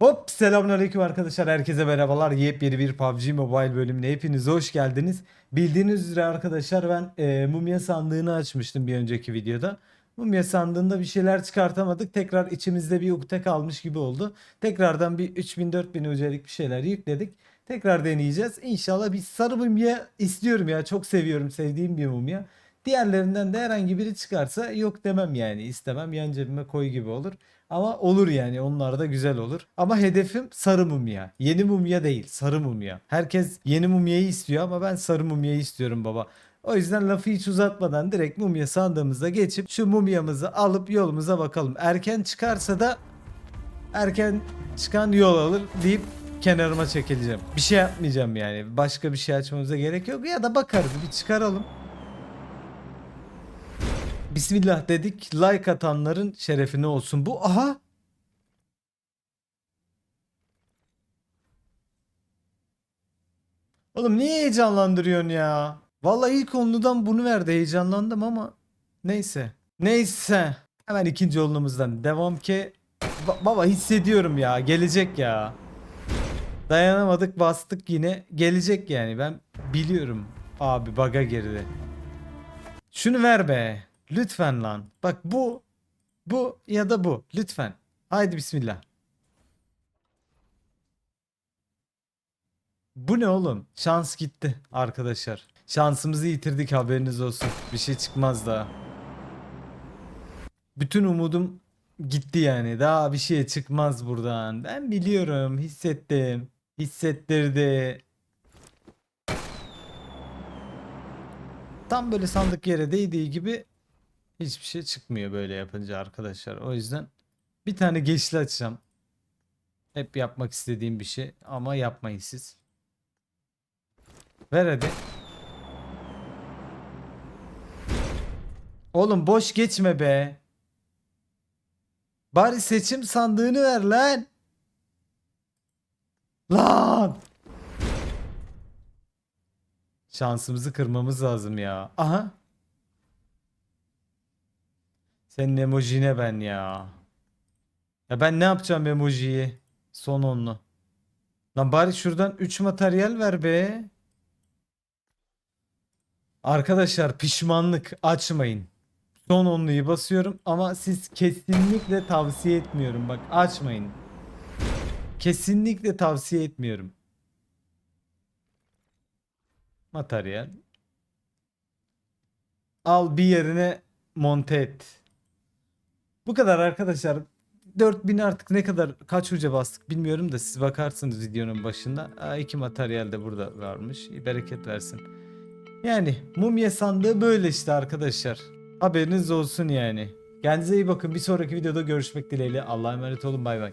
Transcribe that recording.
Hop selamünaleyküm arkadaşlar herkese merhabalar yepyeni bir PUBG Mobile bölümüne hepiniz hoş geldiniz. Bildiğiniz üzere arkadaşlar ben e, mumya sandığını açmıştım bir önceki videoda. Mumya sandığında bir şeyler çıkartamadık tekrar içimizde bir ukde kalmış gibi oldu. Tekrardan bir 3000-4000 UC'lik bir şeyler yükledik. Tekrar deneyeceğiz. İnşallah bir sarı mumya istiyorum ya çok seviyorum sevdiğim bir mumya. Diğerlerinden de herhangi biri çıkarsa yok demem yani istemem yan cebime koy gibi olur. Ama olur yani onlar da güzel olur. Ama hedefim sarı mumya. Yeni mumya değil sarı mumya. Herkes yeni mumyayı istiyor ama ben sarı mumyayı istiyorum baba. O yüzden lafı hiç uzatmadan direkt mumya sandığımıza geçip şu mumyamızı alıp yolumuza bakalım. Erken çıkarsa da erken çıkan yol alır deyip kenarıma çekileceğim. Bir şey yapmayacağım yani. Başka bir şey açmamıza gerek yok ya da bakarız bir çıkaralım. Bismillah dedik. Like atanların şerefine olsun. Bu aha. Oğlum niye heyecanlandırıyorsun ya? Vallahi ilk onludan bunu verdi. Heyecanlandım ama neyse. Neyse. Hemen ikinci onluğumuzdan devam ki. Ba- baba hissediyorum ya. Gelecek ya. Dayanamadık bastık yine. Gelecek yani. Ben biliyorum. Abi baga girdi. Şunu ver be. Lütfen lan. Bak bu bu ya da bu. Lütfen. Haydi bismillah. Bu ne oğlum? Şans gitti arkadaşlar. Şansımızı yitirdik haberiniz olsun. Bir şey çıkmaz daha. Bütün umudum gitti yani. Daha bir şey çıkmaz buradan. Ben biliyorum. Hissettim. Hissettirdi. Tam böyle sandık yere değdiği gibi hiçbir şey çıkmıyor böyle yapınca arkadaşlar. O yüzden bir tane geçli açacağım. Hep yapmak istediğim bir şey ama yapmayın siz. Ver hadi. Oğlum boş geçme be. Bari seçim sandığını ver lan. Lan. Şansımızı kırmamız lazım ya. Aha. Senin emojine ben ya. Ya ben ne yapacağım emojiyi? Son onlu. Lan bari şuradan 3 materyal ver be. Arkadaşlar pişmanlık açmayın. Son onluyu basıyorum ama siz kesinlikle tavsiye etmiyorum. Bak açmayın. Kesinlikle tavsiye etmiyorum. Materyal. Al bir yerine monte et. Bu kadar arkadaşlar. 4000 artık ne kadar kaç uca bastık bilmiyorum da siz bakarsınız videonun başında. Aa, iki materyal de burada varmış. Bereket versin. Yani mumya sandığı böyle işte arkadaşlar. Haberiniz olsun yani. Kendinize iyi bakın. Bir sonraki videoda görüşmek dileğiyle. Allah'a emanet olun. Bay bay.